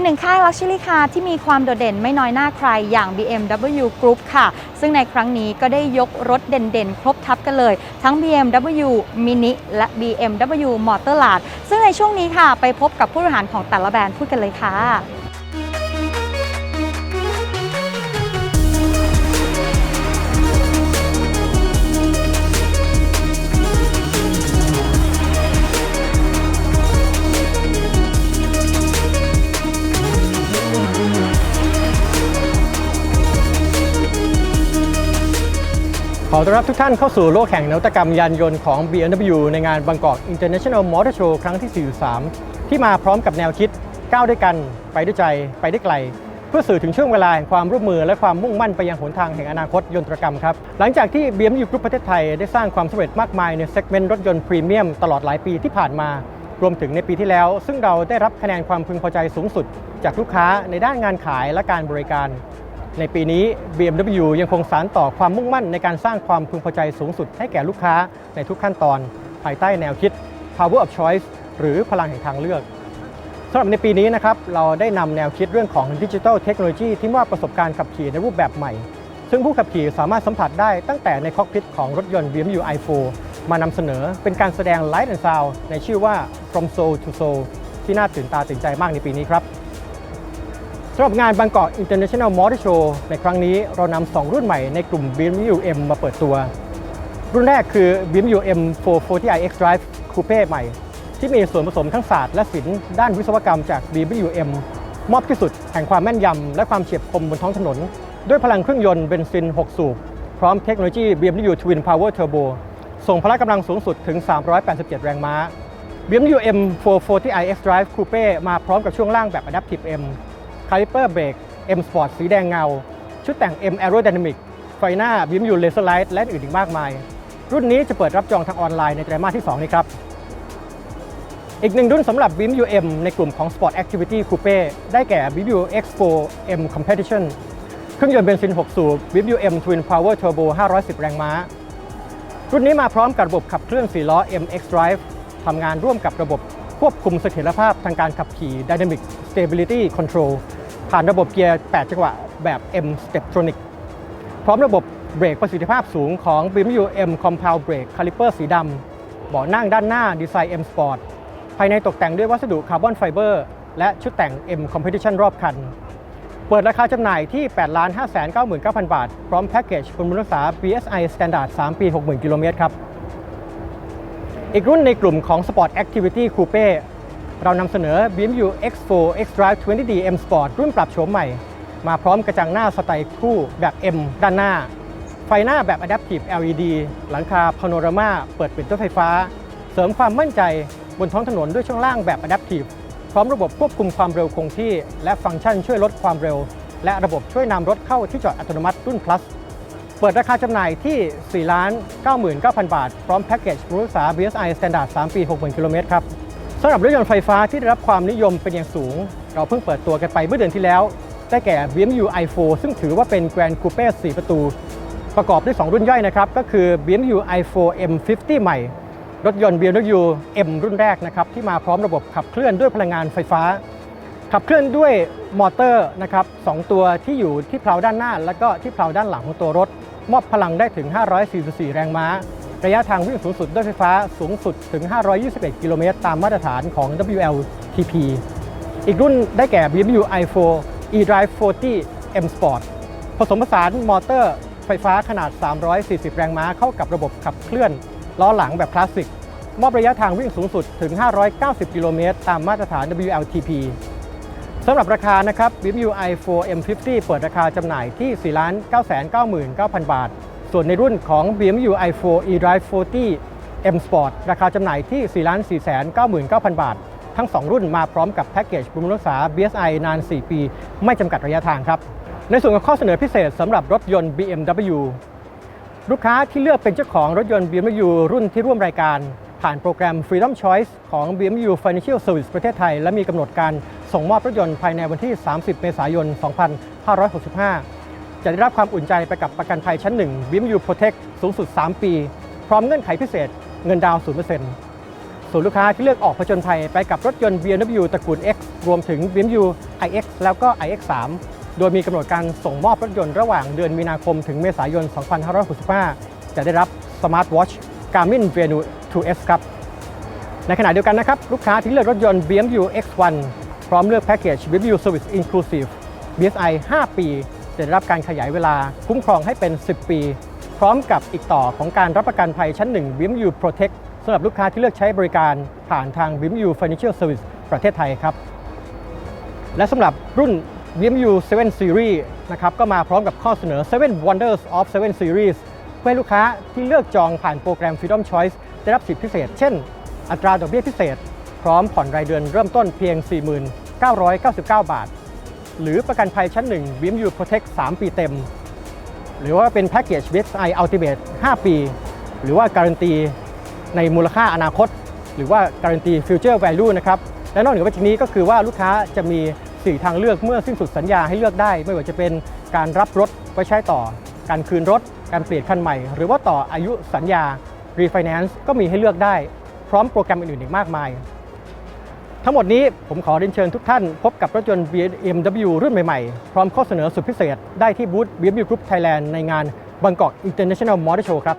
กหนึ่งค่าย Luxury Car ที่มีความโดดเด่นไม่น้อยหน้าใครอย่าง BMW Group ค่ะ ซึ่งในครั้งนี้ก็ได้ยกรถเด่นๆ ครบทับกันเลย ทั้ง BMW Mini และ BMW Motorrad ซึ่งในช่วงนี้ค่ะ ไปพบกับผู้บริหารของแต่ละแบรนด์พูดกันเลยค่ะ ขอต้อนรับทุกท่านเข้าสู่โลกแห่งนวัตกรรมยานยนต์ของ BMW ในงานบางกอก International Motor Show ครั้งที่ 43 ที่มาพร้อมกับแนวคิดก้าวด้วยกัน ไปด้วยใจ ไปได้ไกล เพื่อสื่อถึงช่วงเวลาแห่งความร่วมมือและความมุ่งมั่นไปยังหนทางแห่งอนาคตยนตรกรรมครับ หลังจากที่ BMW Group ประเทศไทยได้สร้างความสำเร็จมากมายในเซกเมนต์รถยนต์พรีเมียมตลอดหลายปีที่ผ่านมารวมถึงในปีที่แล้ว ซึ่งเราได้รับคะแนนความพึงพอใจสูงสุด จากลูกค้าในด้านงานขายและการบริการ ในปีนี้ BMW ยังคงสานต่อความมุ่งมั่นในการสร้างความพึงพอใจสูงสุดให้แก่ลูกค้าในทุกขั้นตอน ภายใต้แนวคิด Power of Choice หรือพลังแห่งทางเลือกสำหรับในปีนี้นะครับเราได้นำแนวคิดเรื่องของดิจิทัลเทคโนโลยีที่มอบประสบการณ์ขับขี่ในรูปแบบใหม่ ซึ่งผู้ขับขี่สามารถสัมผัสได้ตั้งแต่ในคอกพิทของรถยนต์ BMW i4 มานำเสนอเป็นการแสดง Light and Sound ในชื่อว่า From Soul to Soul ที่น่าตื่นตาตื่นใจมากในปีนี้ครับ สำหรับงานบางกอก International Motor Show ในครั้งนี้เรานำ2รุ่นใหม่ในกลุ่ม BMW M มาเปิดตัว รุ่นแรกคือ BMW M 440i X Drive Coupe ใหม่ ที่มีส่วนผสมทั้งศาสตร์และศิลป์ด้านวิศวกรรมจาก BMW M มอบที่สุดแห่งความแม่นยำและความเฉียบคมบนท้องถนน ด้วยพลังเครื่องยนต์เบนซิน 6 สูบ พร้อมเทคโนโลยี BMW Twin Power Turbo ส่งพละกำลังสูงสุดถึง 387 แรงม้า BMW M 440i X Drive Coupe มาพร้อมกับช่วงล่างแบบ Adaptive M คาลิเปอร์เบรก M Sport สีแดงเงา ชุดแต่ง M Aerodynamic ไฟหน้า BMW Laser Light และอื่นอีกมากมาย รุ่นนี้จะเปิดรับจองทางออนไลน์ในไตรมาสที่ 2 นี้ครับ อีกหนึ่งรุ่นสำหรับ BMW M ในกลุ่มของ Sport Activity Coupe ได้แก่ BMW X4 M Competition เครื่องยนต์เบนซิน 6 สูบ BMW M Twin Power Turbo 510 แรงม้า รุ่นนี้มาพร้อมกับระบบขับเคลื่อน4ล้อ MX Drive ทำงานร่วมกับระบบควบคุมเสถียรภาพทางการขับขี่ Dynamic Stability Control ผ่านระบบเกียร์ 8 จังหวะแบบ M Steptronic พร้อมระบบเบรกประสิทธิภาพสูงของ BMW M Compound Brake Caliper สีดำเบาะนั่งด้านหน้าดีไซน์ M Sport ภายในตกแต่งด้วยวัสดุคาร์บอนไฟเบอร์และชุดแต่ง M Competition รอบคัน เปิดราคาจำหน่ายที่ 8 5 9 9 0 0 0 บาท พร้อมแพ็กเกจบำรุงรักษา BSI Standard 3 ปี 60,000 กิโลเมตรครับ อีกรุ่นในกลุ่มของ Sport Activity Coupe เรานำเสนอ BMW X4 X-Drive 20D M Sport รุ่นปรับโฉมใหม่ มาพร้อมกระจังหน้าสไตล์คู่แบบ M ด้านหน้า ไฟหน้าแบบ Adaptive LED หลังคา Panorama เปิดปิดด้วยไฟฟ้า เสริมความมั่นใจบนท้องถนนด้วยช่วงล่างแบบ Adaptive พร้อมระบบควบคุมความเร็วคงที่ และฟังก์ชันช่วยลดความเร็ว และระบบช่วยนำรถเข้าที่จอดอัตโนมัติรุ่น Plus เปิดราคาจำหน่ายที่ 4 99,000 บาท พร้อมแพ็กเกจบรุงรักษา BSI Standard 3 ปี 60,000 กิโลเมตรครับ สำหรับรถยนต์ไฟฟ้าที่ได้รับความนิยมเป็นอย่างสูง เราเพิ่งเปิดตัวกันไปเมื่อเดือนที่แล้ว ได้แก่ BMW i4 ซึ่งถือว่าเป็น Grand Coupe 4 ประตู ประกอบด้วย 2 รุ่นย่อยนะครับ ก็คือ BMW i4 M50 ใหม่ รถยนต์ BMW M รุ่นแรกนะครับ ที่มาพร้อมระบบขับเคลื่อนด้วยพลังงานไฟฟ้า ขับเคลื่อนด้วยมอเตอร์นะครับสองตัวที่อยู่ที่เพลาด้านหน้า และก็ที่เพลาด้านหลังของตัวรถ มอบพลังได้ถึง 544 แรงม้า ระยะทางวิ่งสูงสุดด้วยไฟฟ้าสูงสุดถึง 521 กิโลเมตร ตามมาตรฐานของ WLTP อีกรุ่นได้แก่ BMW i4 eDrive 40 M Sport ผสมผสานมอเตอร์ไฟฟ้าขนาด 340 แรงม้าเข้ากับระบบขับเคลื่อน ล้อหลังแบบคลาสสิก มอบระยะทางวิ่งสูงสุดถึง 590 กิโลเมตร ตามมาตรฐาน WLTP สำหรับราคานะครับ BMW i4 M50 เปิดราคาจำหน่ายที่ 4 999,000 บาท ส่วนในรุ่นของ BMW i4 eDrive 40 M Sport ราคาจำหน่ายที่ 4 499,000 บาท ทั้ง 2 รุ่นมาพร้อมกับแพ็กเกจบำรุงรักษา BSI นาน 4 ปี ไม่จำกัดระยะทางครับ ในส่วนของข้อเสนอพิเศษสำหรับรถยนต์ BMW ลูกค้าที่เลือกเป็นเจ้าของรถยนต์ BMW รุ่นที่ร่วมรายการ ผ่านโปรแกรม Freedom Choice ของ BMW Financial Service ประเทศไทย และมีกำหนดการส่งมอบรถยนต์ภายในวันที่ 30 เมษายน 2565 จะได้รับความอุ่นใจไปกับประกันภัยชั้น1 BMW Protect สูงสุด 3 ปี พร้อมเงื่อนไขพิเศษ เงินดาวน์0%สส่วนลูกค้าที่เลือกออกผจญภัยไปกับรถยนต์ BMW ตระกูล X รวมถึง BMW iX แล้วก็ iX3 โดยมีกำหนดการส่งมอบรถยนต์ระหว่างเดือนมีนาคมถึงเมษายน 2565 จะได้รับ Smart Watch Garmin Venu 2S ครับ ในขณะเดียวกันนะครับ ลูกค้าที่เลือกรถยนต์ BMW X1 พร้อมเลือกแพ็กเกจ BMW Service Inclusive BSI 5 ปี จะได้รับการขยายเวลาคุ้มครองให้เป็น 10 ปี พร้อมกับอีกต่อของการรับประกันภัยชั้น1 BMW Protect สำหรับลูกค้าที่เลือกใช้บริการผ่านทาง BMW Financial Service ประเทศไทยครับ และสำหรับรุ่น BMW 7 Series นะครับก็มาพร้อมกับข้อเสนอ 7 Wonders of 7 Series เพื่อให้ลูกค้าที่เลือกจองผ่านโปรแกรม Freedom Choice ได้รับสิทธิพิเศษ เช่น อัตราดอกเบี้ยพิเศษ พร้อมผ่อนรายเดือนเริ่มต้นเพียง 4999บาท หรือประกันภัยชั้น1 BMW Protect 3 ปีเต็ม หรือว่าเป็นแพ็กเกจ BSI Ultimate 5 ปี หรือว่าการันตีในมูลค่าอนาคต หรือว่าการันตี Future Value นะครับ และนอกเหนือไปจากนี้ก็คือว่าลูกค้าจะมี 4 ทางเลือกเมื่อสิ้นสุดสัญญาให้เลือกได้ ไม่ว่าจะเป็นการรับรถไว้ใช้ต่อ การคืนรถ การเปลี่ยนคันใหม่ หรือว่าต่ออายุสัญญา Refinance ก็มีให้เลือกได้ พร้อมโปรแกรมอื่นๆอีกมากมาย ทั้งหมดนี้ผมขอเรียนเชิญทุกท่านพบกับรถยนต์ BMW รุ่นใหม่ๆ พร้อมข้อเสนอสุดพิเศษ ได้ที่บูธ BMW Group Thailand ในงาน Bangkok International Motor Show ครับ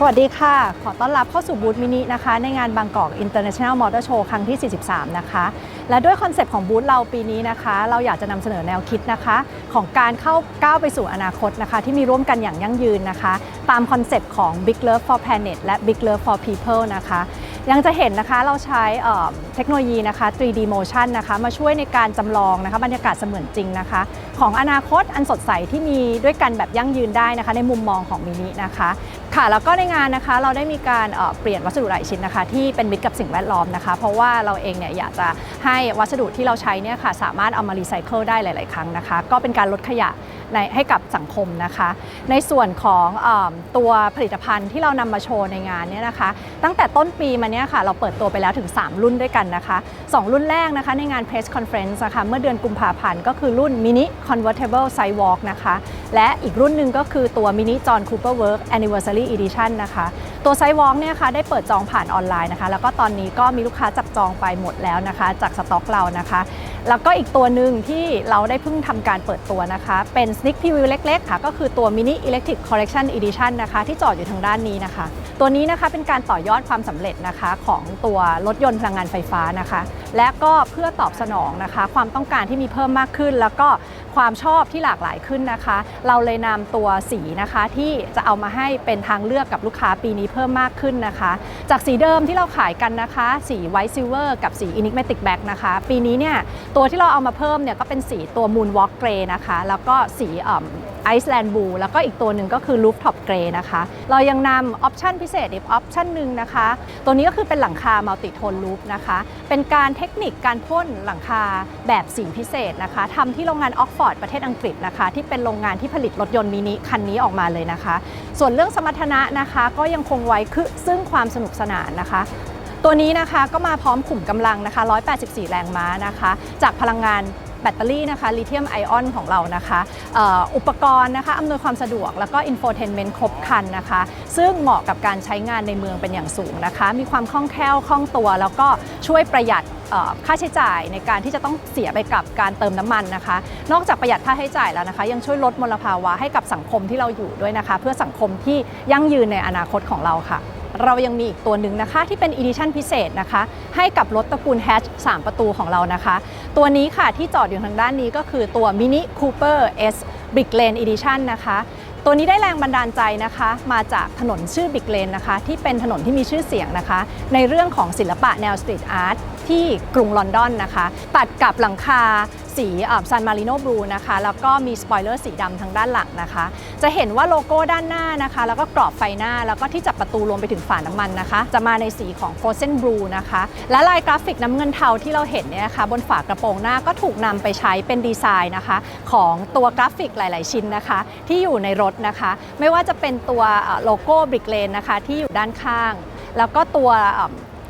สวัสดีค่ะ ขอต้อนรับเข้าสู่บูธมินินะคะ ในงานบางกอก International Motor Show ครั้งที่ 43 นะคะ และด้วยคอนเซปต์ของบูธเราปีนี้นะคะ เราอยากจะนำเสนอแนวคิดนะคะ ของการเข้าก้าวไปสู่อนาคตนะคะ ที่มีร่วมกันอย่างยั่งยืนนะคะ ตามคอนเซปต์ของ Big Love for Planet และ Big Love for People นะคะ ยังจะเห็นนะคะเราใช้เอ่อเทคโนโลยีนะคะ 3D motion นะคะ มาช่วยในการจำลองนะคะบรรยากาศเสมือนจริงนะคะ ของอนาคตอันสดใสที่มีด้วยกันแบบยั่งยืนได้นะคะ ในมุมมองของมินินะคะ ค่ะแล้วก็ในงานนะคะเราได้มีการเปลี่ยนวัสดุหลายชิ้นนะคะ ที่เป็นมิตรกับสิ่งแวดล้อมนะคะ เพราะว่าเราเองเนี่ยอยากจะให้วัสดุที่เราใช้เนี่ยค่ะสามารถเอามารีไซเคิลได้หลาย ๆ ครั้งนะคะ ก็เป็นการลดขยะ ในให้กับสังคมนะคะ ในส่วนของอตัวผลิตภัณฑ์ที่เรานำมาโชว์ในงานเนี่ยนะคะ ตั้งแต่ต้นปีมาเนี่ยค่ะเราเปิดตัวไปแล้วถึง 3 รุ่นด้วยกันนะคะ 2 รุ่นแรกนะคะในงาน Press Conference นะคะเมื่อเดือนกุมภาพันธ์ก็คือรุ่น Mini Convertible Sidewalk นะคะ และอีกรุ่นหนึ่งก็คือตัว Mini John Cooper Work Anniversary Edition นะคะ ตัว Sidewalk เนี่ยค่ะได้เปิดจองผ่านออนไลน์นะคะ แล้วก็ตอนนี้ก็มีลูกค้าจับจองไปหมดแล้วนะคะ จากสต็อกเรานะคะ แล้วก็อีกตัวหนึ่งที่เราได้เพิ่งทำการเปิดตัวนะคะ เป็น Sneak Preview เล็กๆค่ะ ก็คือตัว Mini Electric Collection Edition นะคะ ที่จอดอยู่ทางด้านนี้นะคะ ตัวนี้นะคะเป็นการต่อยอดความสำเร็จนะคะของตัวรถยนต์พลังงานไฟฟ้านะคะ และก็เพื่อตอบสนองนะคะ ความต้องการที่มีเพิ่มมากขึ้น แล้วก็ ความชอบที่หลากหลายขึ้นนะคะ เราเลยนำตัวสีนะคะที่จะเอามาให้เป็นทางเลือกกับลูกค้าปีนี้เพิ่มมากขึ้นนะคะ จากสีเดิมที่เราขายกันนะคะ สีไวท์ซิลเวอร์กับสีอินิกเมติกแบ็กนะคะ ปีนี้เนี่ยตัวที่เราเอามาเพิ่มเนี่ยก็เป็นสีตัวมูนวอล์กเกรนะคะ แล้วก็สี ไอซ์แลนด์บูแล้วก็อีกตัวหนึ่งก็คือ Rooftop Grey นะคะ เรายังนำออปชันพิเศษอีกออปชันหนึ่งนะคะ ตัวนี้ก็คือเป็นหลังคา Multi Tone Roof นะคะ เป็นการเทคนิคการพ่นหลังคาแบบสีพิเศษนะคะทำที่โรงงานออกฟอร์ดประเทศอังกฤษนะคะ ที่เป็นโรงงานที่ผลิตรถยนต์มินิคันนี้ออกมาเลยนะคะ ส่วนเรื่องสมรรถนะนะคะก็ยังคงไว้คือซึ่งความสนุกสนานนะคะตัวนี้นะคะก็มาพร้อมขุมกำลังนะคะ 184 แรงม้านะคะ จากพลังงาน แบตเตอรี่นะคะลิเธียมไอออนของเรานะคะอ,อ,อุปกรณ์นะคะอำนวยความสะดวกแล้วก็อินโฟเทนเมนต์ครบครันนะคะ ซึ่งเหมาะกับการใช้งานในเมืองเป็นอย่างสูงนะคะ มีความคล่องแคล่วคล่องตัว แล้วก็ช่วยประหยัดค่าใช้จ่ายในการที่จะต้องเสียไปกับการเติมน้ำมันนะคะ นอกจากประหยัดค่าใช้จ่ายแล้วนะคะ ยังช่วยลดมลภาวะให้กับสังคมที่เราอยู่ด้วยนะคะ เพื่อสังคมที่ยั่งยืนในอนาคตของเราค่ะ เรายังมีอีกตัวหนึ่งนะคะที่เป็น Edition พิเศษนะคะ ให้กับรถตระกูลแฮช3ประตูของเรานะคะ ตัวนี้ค่ะที่จอดอยู่ทางด้านนี้ก็คือตัว Mini Cooper S Big Lane Edition นะคะตัวนี้ได้แรงบันดาลใจนะคะ มาจากถนนชื่อ Big Lane นะคะ ที่เป็นถนนที่มีชื่อเสียงนะคะ ในเรื่องของศิลปะแนวสตรีทอาร์ตที่กรุงลอนดอนนะคะ ตัดกับหลังคาสีซันมาริโนบลูนะคะ แล้วก็มีสปอยเลอร์สีดำทางด้านหลังนะคะ จะเห็นว่าโลโก้ด้านหน้านะคะ แล้วก็กรอบไฟหน้า แล้วก็ที่จับประตูรวมไปถึงฝาน้ำมันนะคะ จะมาในสีของ Frozen Blue นะคะ และลายกราฟิกน้ำเงินเทาที่เราเห็นเนี่ยนะคะบนฝากระโปรงหน้าก็ถูกนำไปใช้เป็นดีไซน์นะคะ ของตัวกราฟิกหลาย ๆ ชิ้นนะคะ ที่อยู่ในรถนะคะ ไม่ว่าจะเป็นตัวโลโก้บริกเลนนะคะที่อยู่ด้านข้าง แล้วก็ตัว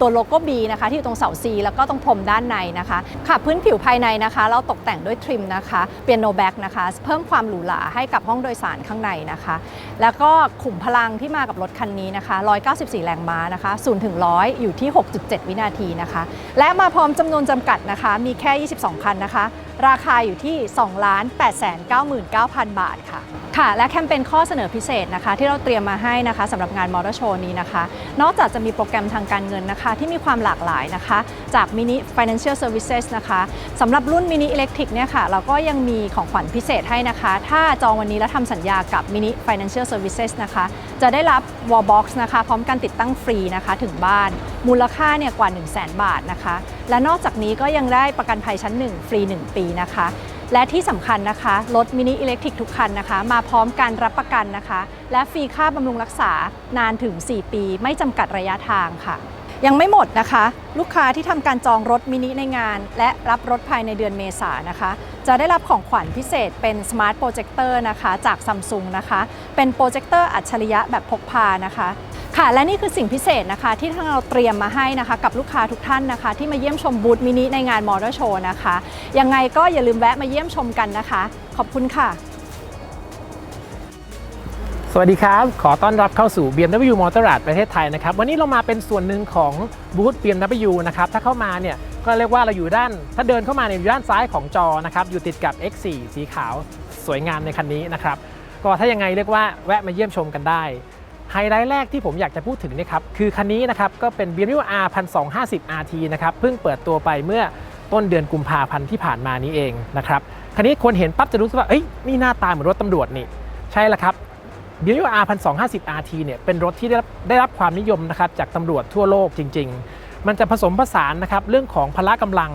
ตัวโลโก้ B นะคะที่อยู่ตรงเสา C แล้วก็ตรงพรมด้านในนะคะค่ะพื้นผิวภายในนะคะ เราตกแต่งด้วยทริมนะคะเปียโนแบ็กนะคะ เพิ่มความหรูหราให้กับห้องโดยสารข้างในนะคะ แล้วก็ขุมพลังที่มากับรถคันนี้นะคะ 194 แรงม้านะคะ0ถึง100 อยู่ที่ 6.7 วินาทีนะคะ และมาพร้อมจำนวนจำกัดนะคะ มีแค่ 22 คันนะคะ ราคาอยู่ที่ 2 8 9 9 0 0 0 บาทค่ะค่ะและแคมเปญข้อเสนอพิเศษนะคะ ที่เราเตรียมมาให้นะคะสำหรับงานมอเตอร์โชว์นี้นะคะ นอกจากจะมีโปรแกรมทางการเงินนะคะ ที่มีความหลากหลายนะคะ จาก Mini Financial Services นะคะสำหรับรุ่น Mini Electric เนี่ยค่ะเราก็ยังมีของขวัญพิเศษให้นะคะ ถ้าจองวันนี้แล้วทำสัญญากับ Mini Financial Services นะคะ จะได้รับ Wallbox นะคะ พร้อมการติดตั้งฟรีนะคะถึงบ้าน มูลค่าเนี่ยกว่า 1 0 0 0 0แบาทนะคะ และนอกจากนี้ก็ยังได้ประกันภัยชั้น 1 ฟรี 1 ปีนะคะ และที่สำคัญนะคะ รถมินิอิเล็กทริกทุกคันนะคะ มาพร้อมการรับประกันนะคะ และฟรีค่าบำรุงรักษานานถึง 4 ปี ไม่จำกัดระยะทางค่ะ ยังไม่หมดนะคะ ลูกค้าที่ทำการจองรถมินิในงาน และรับรถภายในเดือนเมษานะคะ จะได้รับของขวัญพิเศษเป็น Smart Projector นะคะจากซัมซุงนะคะ เป็นโปรเจคเตอร์อัจฉริยะแบบพกพานะคะ ค่ะและนี่คือสิ่งพิเศษนะคะ ที่ทางเราเตรียมมาให้นะคะ กับลูกค้าทุกท่านนะคะ ที่มาเยี่ยมชมบูธมินิในงานมอเตอร์โชว์นะคะ ยังไงก็อย่าลืมแวะมาเยี่ยมชมกันนะคะ ขอบคุณค่ะ สวัสดีครับ ขอต้อนรับเข้าสู่ BMW Motorrad ประเทศไทยนะครับ วันนี้เรามาเป็นส่วนหนึ่งของบูธ BMW นะครับ ถ้าเข้ามาเนี่ยก็เรียกว่าเราอยู่ด้าน ถ้าเดินเข้ามาเนี่ยอยู่ด้านซ้ายของจอนะครับ อยู่ติดกับ X4 สีขาวสวยงามในคันนี้นะครับ ก็ถ้ายังไงเรียกว่าแวะมาเยี่ยมชมกันได้ ไฮไลท์แรกที่ผมอยากจะพูดถึงเนะครับคือคันนี้นะครับก็เป็น BMW R 1250 RT นะครับเพิ่งเปิดตัวไปเมื่อต้นเดือนกุมภาพันธ์ที่ผ่านมานี้เองนะครับคันนี้คนเห็นปั๊บจะรู้สึกว่าเอ้ยนี่หน้าตาเหมือนรถตำรวจนี่ ใช่แล้วครับ BMW R 1250 RT เนี่ยเป็นรถที่ได้รับได้รับความนิยมนะครับจากตำรวจทั่วโลกจริง ๆ มันจะผสมผสานนะครับเรื่องของพละกำลัง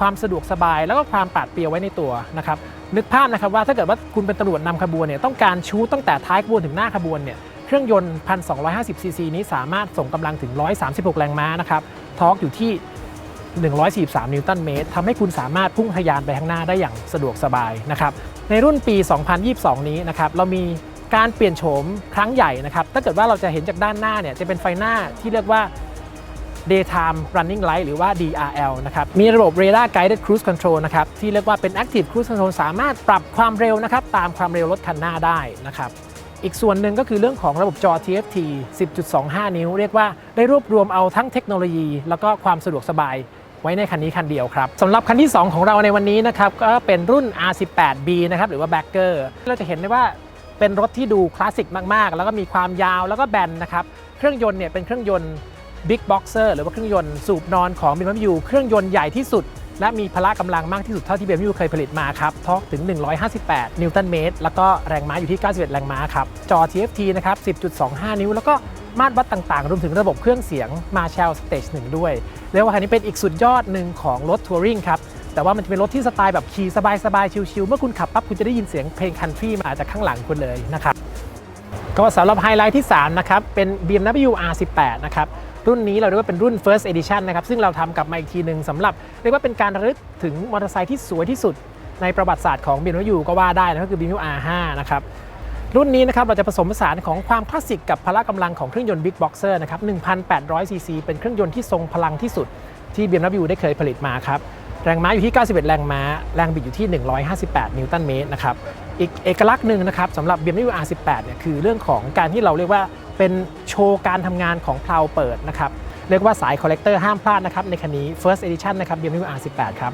ความสะดวกสบาย แล้วก็ความปราดเปรียวไว้ในตัวนะครับนึกภาพนะครับว่าถ้าเกิดว่าคุณเป็นตำรวจนำขบวนเนี่ยต้องการชูตั้งแต่ท้ายขบวนถึงหน้าขบวนเนี่ย ครื่องยนต์ 1,250ซีซีนี้สามารถส่งกำลังถึง 136 แรงม้านะครับทอร์กอยู่ที่ 143 นิวตันเมตรทำให้คุณสามารถพุ่งทะยานไปข้างหน้าได้อย่างสะดวกสบายนะครับในรุ่นปี 2022 นี้นะครับเรามีการเปลี่ยนโฉมครั้งใหญ่นะครับถ้าเกิดว่าเราจะเห็นจากด้านหน้าเนี่ยจะเป็นไฟหน้าที่เรียกว่า daytime running light หรือว่า DRL นะครับ มีระบบ radar guided cruise control นะครับ ที่เรียกว่าเป็น active cruise control สามารถปรับความเร็วนะครับ ตามความเร็วรถคันหน้าได้นะครับ อีกส่วนหนึ่งก็คือเรื่องของระบบจอ TFT 10.25 นิ้ว เรียกว่าได้รวบรวมเอาทั้งเทคโนโลยี แล้วก็ความสะดวกสบายไว้ในคันนี้คันเดียวครับสำหรับคันที่ 2 ของเราในวันนี้นะครับก็เป็นรุ่น R18B นะครับหรือว่า Bagger เราจะเห็นได้ว่าเป็นรถที่ดูคลาสสิกมาก ๆ แล้วก็มีความยาวแล้วก็แบนนะครับเครื่องยนต์เนี่ยเป็นเครื่องยนต์ Big Boxer หรือว่าเครื่องยนต์สูบนอนของ BMW เครื่องยนต์ใหญ่ที่สุด และมีพละกำลังมากที่สุดเท่าที่ BMW เคยผลิตมาครับทอร์กถึง 158 นิวตันเมตร แล้วก็แรงม้าอยู่ที่ 91 แรงม้าครับ จอ TFT นะครับ 10.25 นิ้ว แล้วก็มาตรวัดต่างๆ รวมถึงระบบเครื่องเสียง Marshall Stage 1 ด้วย เรียกว่าคันนี้เป็นอีกสุดยอดหนึ่งของรถทัวริงครับ แต่ว่ามันจะเป็นรถที่สไตล์แบบขี่สบายๆ ชิลๆ เมื่อคุณขับปั๊บคุณจะได้ยินเสียงเพลงคันทรีมาจากข้างหลังคุณเลยนะครับ ก็สำหรับไฮไลท์ที่3นะครับเป็น BMW R18 นะครับ รุ่นนี้เราเรียกว่าเป็นรุ่น First Edition นะครับ ซึ่งเราทำกลับมาอีกทีหนึ่งสำหรับเรียกว่าเป็นการระลึกถึงมอเตอร์ไซค์ที่สวยที่สุด ในประวัติศาสตร์ของ BMW ก็ว่าได้นะก็คือ BMW R5 นะครับรุ่นนี้นะครับเราจะผสมผสานของความคลาสสิกกับพละกำลังของเครื่องยนต์ Big Boxer นะครับ 1,800cc เป็นเครื่องยนต์ที่ทรงพลังที่สุดที่ BMW ได้เคยผลิตมาครับ แรงม้าอยู่ที่ 91 แรงม้า แรงบิดอยู่ที่ 158 นิวตันเมตรนะครับ อีกเอกลักษณ์หนึ่งนะครับสำหรับ BMW R18 เนี่ยคือเรื่องของการที่เราเรียกว่าเป็นโชว์การทำงานของเพลาเปิดนะครับ เรียกว่าสายคอลเลกเตอร์ห้ามพลาดนะครับในคันนี้ First Edition นะครับ BMW R18 ครับ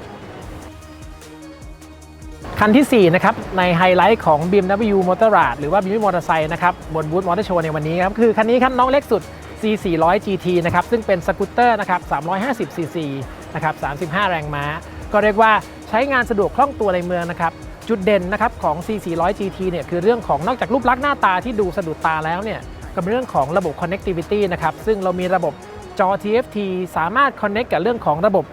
คันที่ 4 นะครับ ในไฮไลท์ของ BMW Motorrad หรือว่า BMW มอเตอร์ไซค์นะครับบนบูธมอเตอร์โชว์ในวันนี้ครับคือคันนี้ครับน้องเล็กสุด C400 GT นะครับซึ่งเป็นสกูตเตอร์นะครับ350 cc นะครับ35 แรงม้า ก็เรียกว่าใช้งานสะดวกคล่องตัวในเมืองนะครับ จุดเด่นนะครับของ C400 GT เนี่ยคือเรื่องของนอกจากรูปลักษณ์หน้าตาที่ดูสะดุดตาแล้วเนี่ยก็เป็นเรื่องของระบบ connectivity นะครับ ซึ่งเรามีระบบจอ TFT สามารถ connect กับเรื่องของระบบ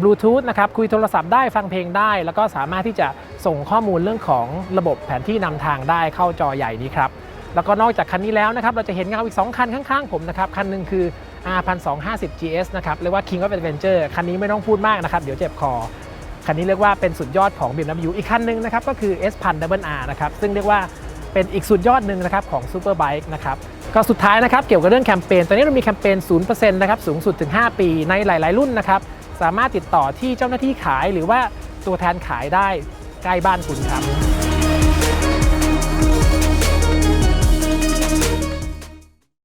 บลูทูธนะครับคุยโทรศัพท์ได้ฟังเพลงได้ แล้วก็สามารถที่จะส่งข้อมูลเรื่องของระบบแผนที่นำทางได้เข้าจอใหญ่นี้ครับ แล้วก็นอกจากคันนี้แล้วนะครับ เราจะเห็นเงาอีก 2 คันข้างๆผมนะครับ คันหนึ่งคือ R 1250 GS นะครับเรียกว่า King of Adventure คันนี้ไม่ต้องพูดมากนะครับ เดี๋ยวเจ็บคอ คันนี้เรียกว่าเป็นสุดยอดของ BMW อีกคันหนึ่งนะครับ ก็คือ S 1000 Double R นะครับ ซึ่งเรียกว่าเป็นอีกสุดยอดหนึ่งนะครับของซูเปอร์ไบค์นะครับก็สุดท้ายนะครับ เกี่ยวกับเรื่องแคมเปญ ตอนนี้เรามีแคมเปญ 0%นะครับ สูงสุดถึง 5 ปีในหลาย ๆ รุ่นนะครับ สามารถติดต่อที่เจ้าหน้าที่ขายหรือว่าตัวแทนขายได้ใกล้บ้านคุณครับ